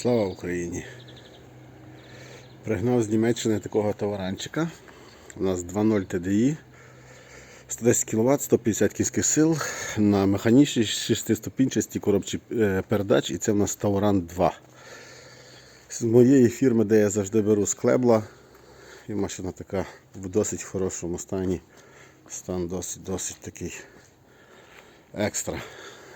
Слава Україні! Пригнав з Німеччини такого товаранчика. У нас 2.0 TDI, 110 кВт, 150 кінських сил на механічній 6-ступінчастій коробці е, передач і це в нас Тауран 2. З моєї фірми, де я завжди беру з Клебла. І машина така в досить хорошому стані. Стан досить, досить такий екстра.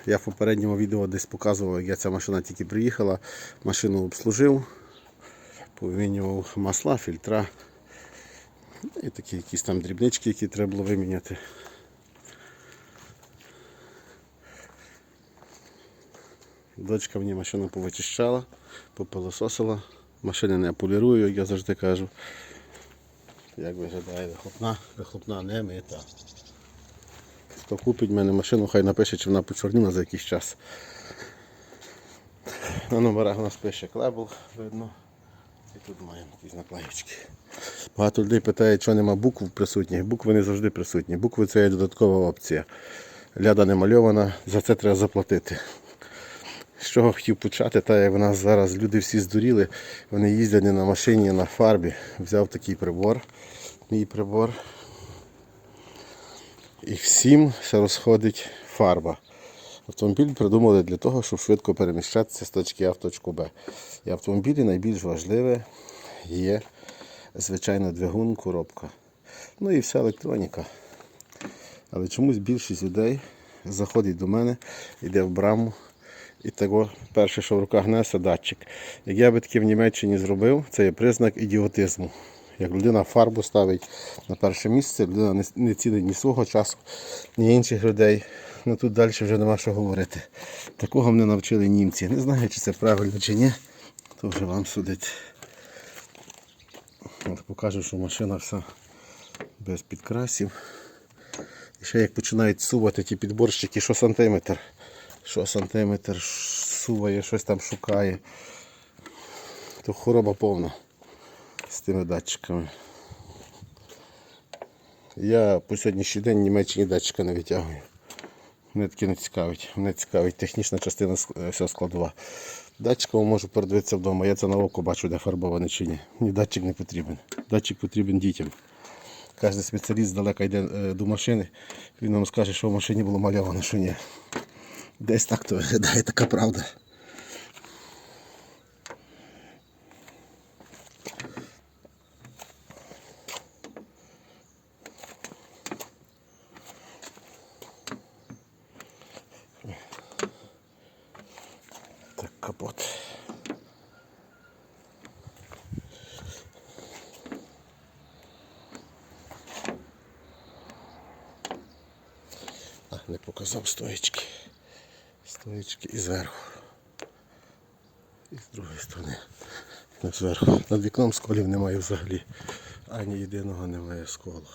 Я в попередньому відео десь показував, як я ця машина тільки приїхала, машину обслужив, повимінював масла, фільтра і такі якісь там дрібнички, які треба було виміняти. Дочка мені машину повичищала, попилососила. Машини не полірую, як я завжди кажу. Як виглядає вихлопна, вихлопна не мита. Хто купить в мене машину, хай напише, чи вона почорніла за якийсь час. На номерах у нас пише клебл, видно. І тут маємо якісь наклеїчки. Багато людей питають, що нема букв присутніх. Букви не завжди присутні. Букви це є додаткова опція. Ляда не мальована, за це треба заплатити. З чого хотів почати, та як в нас зараз люди всі здуріли, вони їздять не на машині, а на фарбі. Взяв такий прибор, мій прибор. І всім все розходить фарба. Автомобіль придумали для того, щоб швидко переміщатися з точки А в точку Б. І автомобілі найбільш важливе є, звичайно, двигун, коробка. Ну і вся електроніка. Але чомусь більшість людей заходить до мене, йде в браму. І того перше, що в руках несе, датчик. Як я би таке в Німеччині зробив, це є признак ідіотизму. Як людина фарбу ставить на перше місце, людина не- цінить ні свого часу, ні інших людей. Ну тут далі вже нема що говорити. Такого мене навчили німці. Не знаю, чи це правильно чи ні, то вже вам судить. Покажу, що машина вся без підкрасів. І ще як починають сувати ті підборщики, що сантиметр, що сантиметр суває, щось там шукає, то хвороба повна з тими датчиками. Я по сьогоднішній день Німеччині датчика не витягую. Мене таки не цікавить. Мене цікавить технічна частина ск- е, вся складова. Датчиком можу передивитися вдома. Я це на око бачу, де фарбоване чи ні. Мені датчик не потрібен. Датчик потрібен дітям. Кожен спеціаліст здалека йде е, до машини, він нам скаже, що в машині було мальовано, що ні. Десь так то виглядає така правда. Так, капот. А, не показав стоечки. Стоечки і зверху. І з другої сторони. Не зверху. Над вікном сколів немає взагалі. Ані єдиного немає сколу.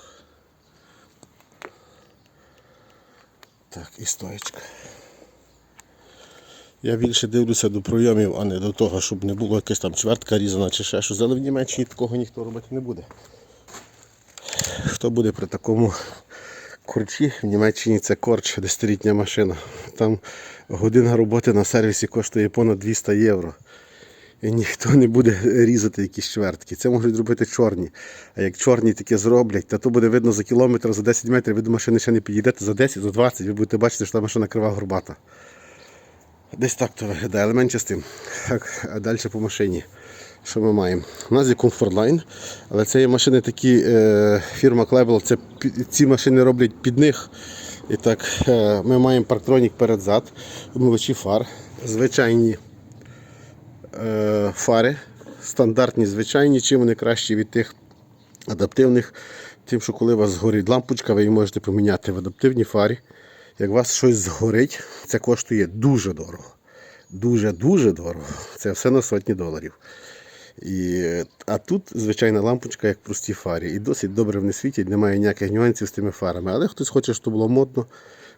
Так, і стоечка. Я більше дивлюся до пройомів, а не до того, щоб не було якась там чвертка різана чи ще щось. Але в Німеччині такого ніхто робити не буде. Хто буде при такому корчі? В Німеччині це корч, десятилітня машина. Там година роботи на сервісі коштує понад 200 євро. І ніхто не буде різати якісь чвертки. Це можуть зробити чорні. А як чорні таке зроблять, то то буде видно за кілометр, за 10 метрів, ви до машини ще не підійдете, за 10, за 20, ви будете бачити, що та машина крива горбата. Десь так то виглядає, але менше з тим. Так, а далі по машині. Що ми маємо? У нас є Comfortline, але це є машини такі, е, фірма Клебел, ці машини роблять під них. І так, е, ми маємо парктронік перед-зад, умивачі фар, звичайні е, фари, стандартні, звичайні, чим вони кращі від тих адаптивних, тим, що коли у вас згорить лампочка, ви її можете поміняти в адаптивній фарі. Як у вас щось згорить, це коштує дуже дорого. Дуже-дуже дорого. Це все на сотні доларів. І, а тут звичайна лампочка, як в простій фарі. І досить добре вони світять, немає ніяких нюансів з тими фарами. Але хтось хоче, щоб було модно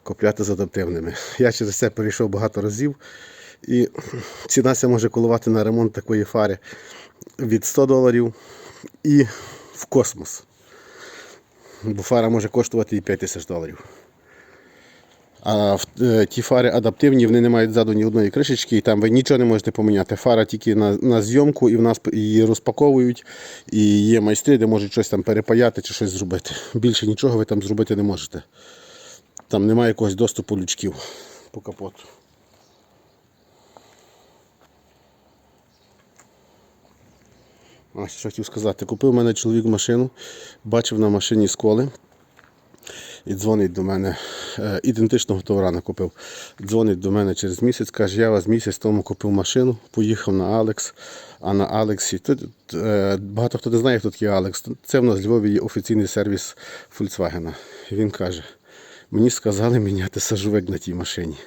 купляти з адаптивними. Я через це перейшов багато разів. І ціна може коливати на ремонт такої фари від 100 доларів і в космос. Бо фара може коштувати і 5 тисяч доларів. А е, ті фари адаптивні, вони не мають ззаду ні одної кришечки, і там ви нічого не можете поміняти. Фара тільки на, на зйомку, і в нас її розпаковують, і є майстри, де можуть щось там перепаяти чи щось зробити. Більше нічого ви там зробити не можете. Там немає якогось доступу лючків по капоту. А, що хотів сказати, купив мене чоловік машину, бачив на машині сколи. І дзвонить до мене, е, ідентичного товара купив. Дзвонить до мене через місяць, каже, я вас місяць тому купив машину, поїхав на Алекс. А на Алексі, тут е, багато хто не знає, хто такий Алекс. Це в нас в Львові є офіційний сервіс Volkswagen. Він каже, мені сказали міняти сажовик на тій машині.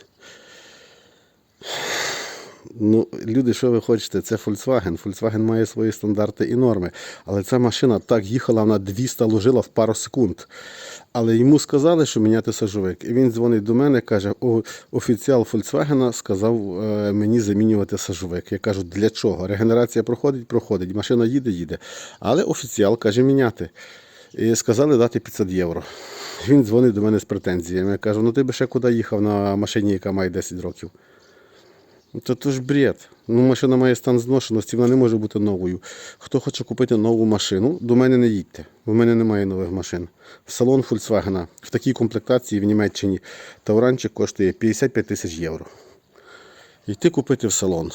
Ну, люди, що ви хочете, це Volkswagen. Volkswagen має свої стандарти і норми. Але ця машина так їхала, вона 200 ложила в пару секунд. Але йому сказали, що міняти сажовик. І він дзвонить до мене, каже, «О, офіціал Volkswagen сказав е, мені замінювати сажовик. Я кажу, для чого? Регенерація проходить, проходить, машина їде, їде. Але офіціал каже міняти. І сказали дати 500 євро. Він дзвонить до мене з претензіями. Я кажу, ну ти би ще куди їхав на машині, яка має 10 років. Ну, То ж бред. Ну, машина має стан зношеності, вона не може бути новою. Хто хоче купити нову машину, до мене не їдьте. В мене немає нових машин. В салон Volkswagen в такій комплектації в Німеччині Тауранчик коштує 55 тисяч євро. Йти купити в салон.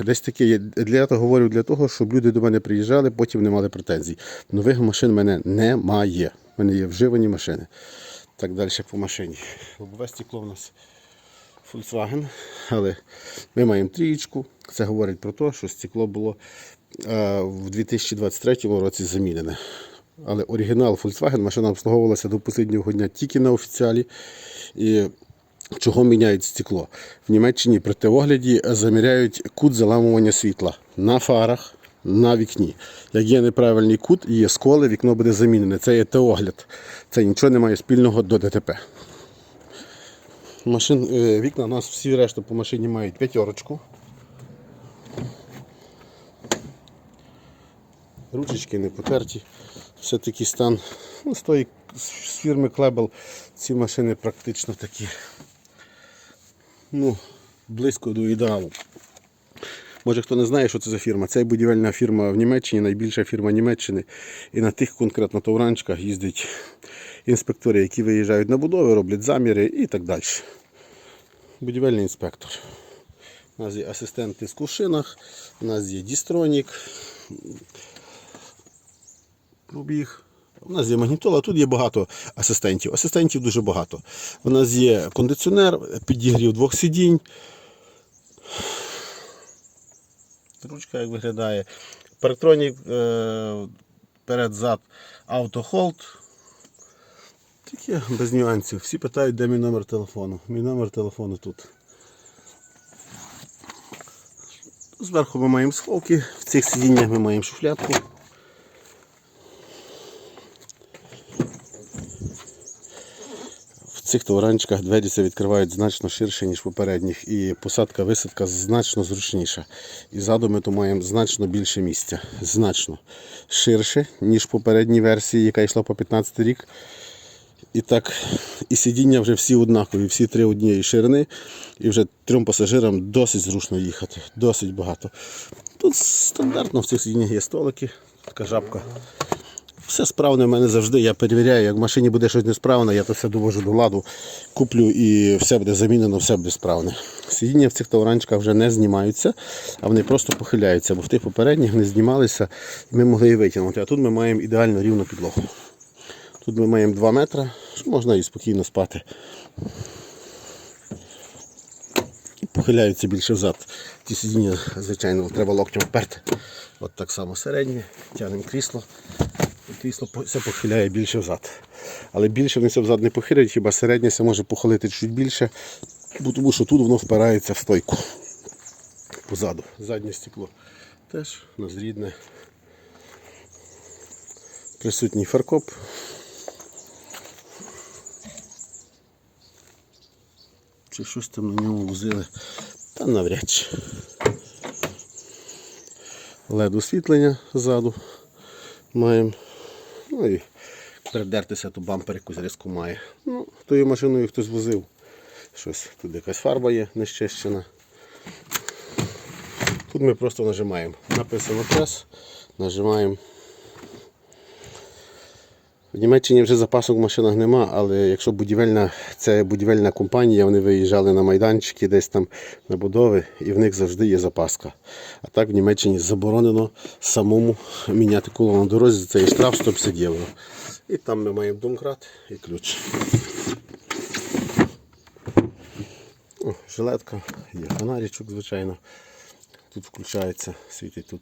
Десь таке є. Для я говорю для того, щоб люди до мене приїжджали, потім не мали претензій. Нових машин в мене немає. У мене є вживані машини. Так далі по машині. Лобове стекло нас Volkswagen, але ми маємо трієчку. Це говорить про те, що стекло було е, в 2023 році замінене. Але оригінал Volkswagen машина обслуговувалася до останнього дня тільки на офіціалі. І чого міняють стекло? В Німеччині при теогляді заміряють кут заламування світла на фарах. На вікні. Як є неправильний кут є сколи, вікно буде замінене. Це є теогляд. Це нічого не має спільного до ДТП. Машин, е, вікна у нас всі решта по машині мають п'ятерочку. Ручечки не потерті. Все такий стан. Ну, з, тої, з фірми Клебел ці машини практично такі ну, близько до ідеалу. Може хто не знає, що це за фірма. Це будівельна фірма в Німеччині, найбільша фірма Німеччини. І на тих конкретно товранчиках їздять інспектори, які виїжджають на будови, роблять заміри і так далі. Будівельний інспектор. У нас є асистенти з кушинах, у нас є дістронік, пробіг. У нас є магнітола, тут є багато асистентів. Асистентів дуже багато. У нас є кондиціонер, підігрів двох сидінь. Ручка як виглядає. Парктронік е, перед-зад автохолд. Таке без нюансів. Всі питають, де мій номер телефону. Мій номер телефону тут. Зверху ми маємо сховки, в цих сидіннях ми маємо шуфлятку. Цих товаранчиках двері відкривають значно ширше, ніж попередніх, і посадка-висадка значно зручніша. І ззаду ми тут маємо значно більше місця. Значно ширше, ніж попередній версії, яка йшла по 15 рік. І так, і сидіння вже всі однакові, всі три однієї ширини. І вже трьом пасажирам досить зручно їхати. Досить багато. Тут стандартно в цих сидіннях є столики, така жабка. Все справне в мене завжди. Я перевіряю, як в машині буде щось несправне, я то все довожу до ладу, куплю і все буде замінено, все буде справне. Сидіння в цих тауранчиках вже не знімаються, а вони просто похиляються, бо в тих попередніх вони знімалися і ми могли її витягнути. А тут ми маємо ідеально рівну підлогу. Тут ми маємо 2 метри, що можна і спокійно спати. Похиляються більше взад. Ті сидіння, звичайно, треба локтем вперти. От так само середнє, тягнемо крісло. Крісло все похиляє більше взад. Але більше вони все взад не похилять, хіба середнє все може похилити чуть більше, тому що тут воно впирається в стойку позаду. Заднє стекло теж у. Присутній фаркоп. Чи щось там на ньому возили? Та навряд чи. LED освітлення ззаду маємо. Ну і передертися, то бампер якусь різку має. Ну, тою машиною хтось возив. щось. Тут якась фарба є нещищена. Тут ми просто нажимаємо. Написано прес, нажимаємо. В Німеччині вже запасок в машинах нема, але якщо будівельна, це будівельна компанія, вони виїжджали на майданчики десь там на будови, і в них завжди є запаска. А так в Німеччині заборонено самому міняти коло на дорозі, це і штраф 150 євро. І там ми маємо домкрат і ключ. О, жилетка, є фонаричок, звичайно. Тут включається, світить тут.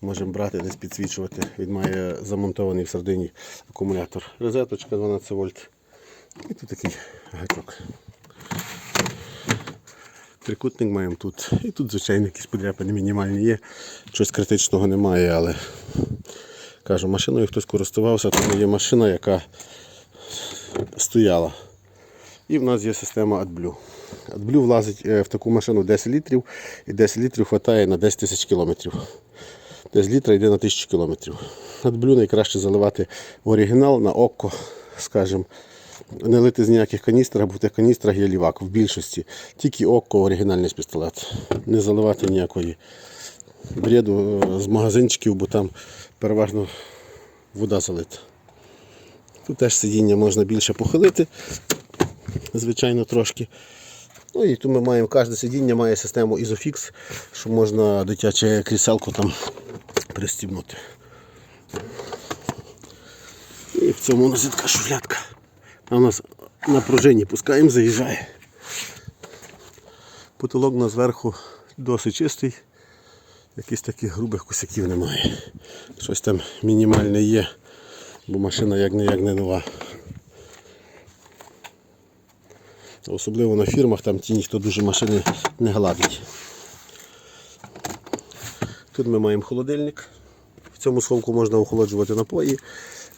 Можемо брати, десь підсвічувати. Він має замонтований в середині акумулятор. Розеточка 12 вольт. І тут такий гачок. Трикутник маємо тут. І тут, звичайно, якісь подряпини мінімальні є. Щось критичного немає, але кажу, машиною хтось користувався, тому є машина, яка стояла. І в нас є система AdBlue. AdBlue влазить е, в таку машину 10 літрів і 10 літрів вистачає на 10 тисяч кілометрів. 10 літра йде на 1000 кілометрів. AdBlue найкраще заливати в оригінал на око, скажімо. Не лити з ніяких каністр, бо в тих каністрах є лівак в більшості. Тільки око оригінальний пістолет. Не заливати ніякої бреду е, з магазинчиків, бо там переважно вода залита. Тут теж сидіння можна більше похилити, звичайно, трошки. Ну і тут ми маємо, кожне сидіння має систему Isofix, що можна дитяче кріселко там пристібнути. І в цьому у нас є така шуфлятка. А у нас на пружині пускаємо, заїжджає. Потолок у нас зверху досить чистий. Якихось таких грубих косяків немає. Щось там мінімальне є, бо машина як не як не нова. Особливо на фірмах, там ті ніхто дуже машини не гладить. Тут ми маємо холодильник. В цьому сховку можна охолоджувати напої.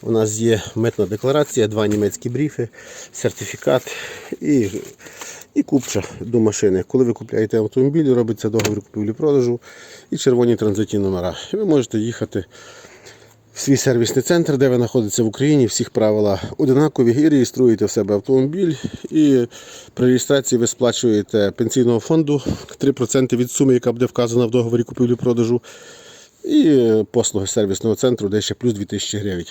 У нас є митна декларація, два німецькі бріфи, сертифікат і, і купча до машини. Коли ви купляєте автомобіль, робиться договір купівлі-продажу і червоні транзитні номера. Ви можете їхати в свій сервісний центр, де ви знаходитеся в Україні, всіх правила одинакові і реєструєте в себе автомобіль. І при реєстрації ви сплачуєте пенсійного фонду 3% від суми, яка буде вказана в договорі купівлі-продажу. І послуги сервісного центру, де ще плюс 2000 гривень.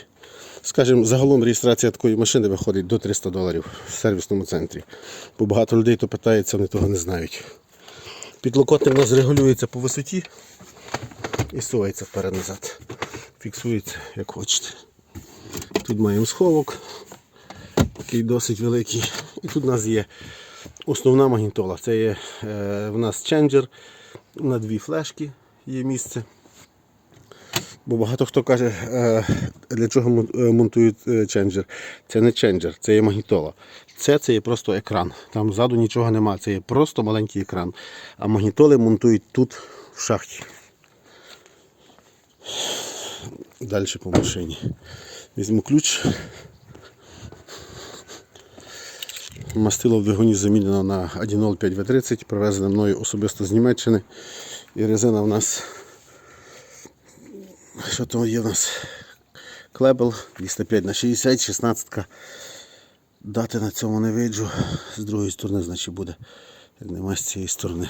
Скажімо, загалом реєстрація такої машини виходить до 300 доларів в сервісному центрі. Бо багато людей то питається, вони того не знають. Підлокотник у нас регулюється по висоті і сувається вперед-назад. Фіксується як хочете. Тут маємо сховок, такий досить великий. І тут у нас є основна магнітола. Це є е, в нас ченджер на дві флешки є місце. Бо багато хто каже, е, для чого е, монтують е, ченджер. Це не ченджер, це є магнітола. Це, це є просто екран. Там ззаду нічого нема, це є просто маленький екран. А магнітоли монтують тут в шахті. Далі по машині. Візьму ключ. Мастило в двигуні замінено на 1.05 V30, привезене мною особисто з Німеччини. І резина в нас. Що то є в нас? Клебел 205 на 60, 16. Дати на цьому не виджу. З другої сторони, значить буде. Як нема з цієї сторони.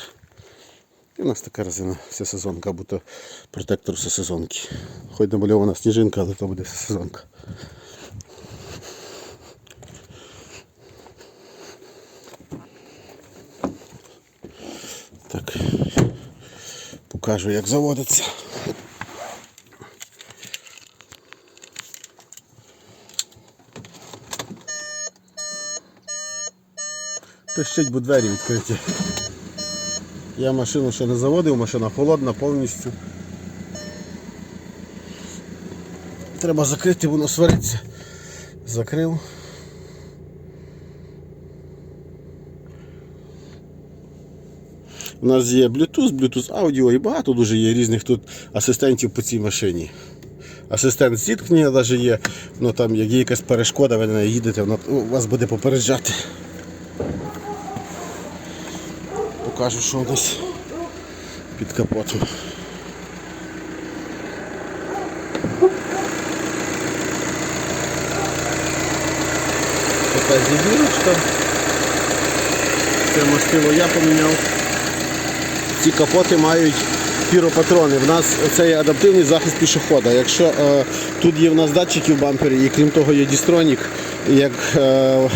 І у нас така резина всесезонка, то протектор всесезонки. Хоч намальована сніжинка, але то буде всесезонка. Так, покажу як заводиться. Пищить, бо двері відкриті. Я машину ще не заводив, машина холодна повністю. Треба закрити, воно свариться. Закрив. У нас є Bluetooth, Bluetooth аудіо і багато дуже є різних тут асистентів по цій машині. Асистент зіткнення навіть є, ну там як є якась перешкода, ви неї їдете, вона ну, вас буде попереджати. Покажу, що у нас під капотом. Така зібірочка. Це мастило я поміняв. Ці капоти мають піропатрони. В нас це є адаптивний захист пішохода. Якщо е, тут є в нас датчики в бампері, і крім того є дістронік, як е,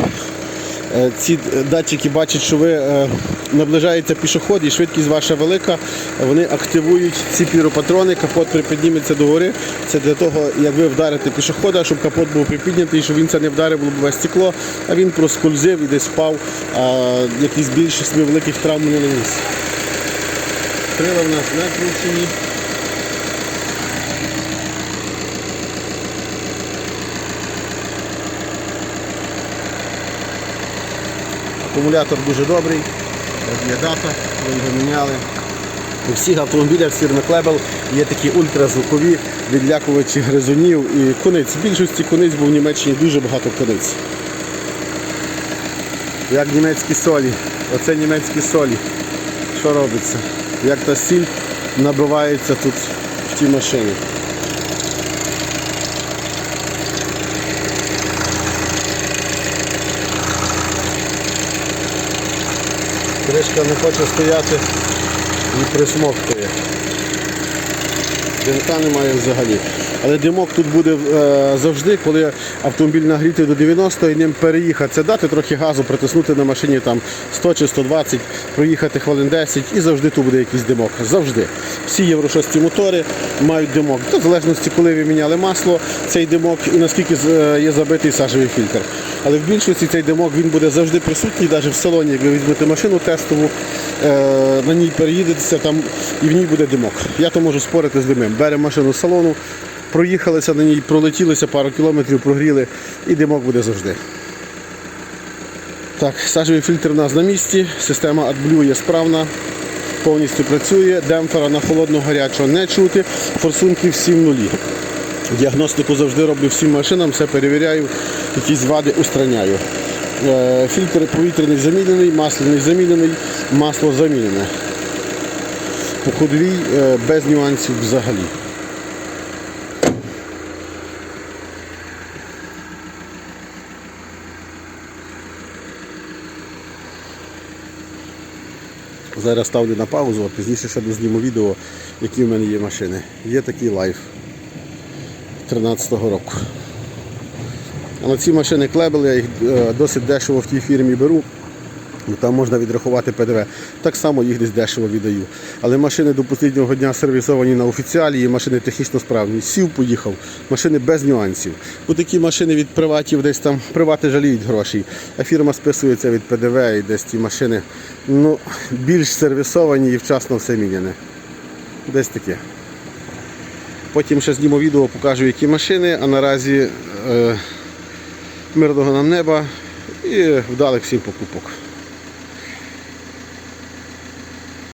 ці датчики бачать, що ви е, наближається пішоход і швидкість ваша велика, вони активують ці піропатрони, капот припідніметься догори. Це для того, як ви вдарите пішохода, щоб капот був припіднятий, щоб він це не вдарив в лобове стекло, а він проскользив і десь впав, а якісь більше собі великих травм не наніс. Крила в нас накручені. Акумулятор дуже добрий, є дата, ми його міняли. У всіх автомобілях з фірми Клебел є такі ультразвукові відлякувачі гризунів і куниць. В більшості куниць, бо в Німеччині дуже багато куниць. Як німецькі солі. Оце німецькі солі. Що робиться? Як та сіль набивається тут в тій машині. Не хоче стояти і присмоктує. Димка немає взагалі. Але димок тут буде е, завжди, коли автомобіль нагрітий до 90 і ним переїхати. Дати трохи газу, притиснути на машині там 100 чи 120, проїхати хвилин 10 і завжди тут буде якийсь димок. Завжди. Всі Євро 6 мотори мають димок. То в залежності, коли ви міняли масло, цей димок і наскільки е, є забитий сажевий фільтр. Але в більшості цей димок він буде завжди присутній, навіть в салоні, як ви візьмете машину тестову, е, на ній переїдетеся там і в ній буде димок. Я то можу спорити з димом. Беремо машину з салону, проїхалися на ній, пролетілися пару кілометрів, прогріли і димок буде завжди. Так, сажевий фільтр у нас на місці, система AdBlue є справна, повністю працює, демпфера на холодно-гарячого не чути, форсунки всі в нулі. Діагностику завжди роблю всім машинам, все перевіряю, якісь вади устраняю. Е, Фільтр повітряний замінений, масляний замінений, масло замінене. По ходовій е, без нюансів взагалі. Зараз ставлю на паузу, а пізніше ще дозніму відео, які в мене є машини. Є такий лайф 13-го року. А ці машини клебел я їх е, досить дешево в тій фірмі беру. Ну, Там можна відрахувати ПДВ. Так само їх десь дешево віддаю. Але машини до останнього дня сервісовані на офіціалі, і машини технічно справні. Сів, поїхав, машини без нюансів. Бо такі машини від приватів десь там привати жаліють грошей, а фірма списується від ПДВ і десь ті машини ну, більш сервісовані і вчасно все міняне. Десь таке. Потім ще зніму відео, покажу, які машини, а наразі е, мирного нам неба і вдалих всім покупок.